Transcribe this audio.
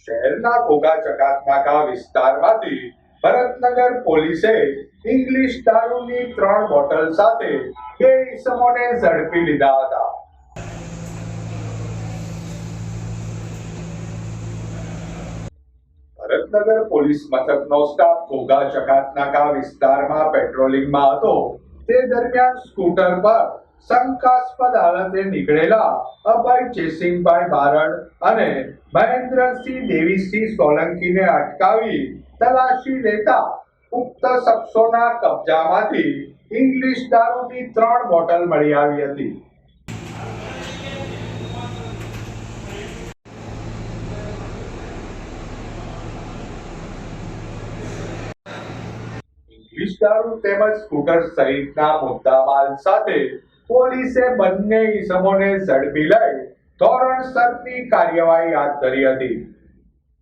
શહેરના ઘોઘા ચકાતનાકા વિસ્તારમાંથી ભરતનગર પોલીસે ઇંગ્લિશ દારૂની ત્રણ બોટલ સાથે બે ઈસમોને ઝડપી લીધા હતા. ભરતનગર પોલીસ મથકનો સ્ટાફ ઘોઘા ચકાતનાકા વિસ્તારમાં પેટ્રોલિંગમાં હતો. તે દરમિયાન સ્કૂટર પર શંકાસ્પદ હાલતે નીકળેલા અભય ચેસિંગભાઈ બારડ અને મહેન્દ્રસિંહ દેવીસિંહ સોલંકીને અટકાવી તલાશી લેતા ઉક્ત શખ્સોના કબજામાંથી ઇંગ્લિશ દારૂની ત્રણ બોટલ મળી આવી હતી. દારૂ તેમજ સ્કૂટર સહિતના મુદ્દામાલ સાથે પોલીસે બંને ઈસમોને ઝડપી લઈ ધોરણસરની કાર્યવાહી હાથ ધરી હતી.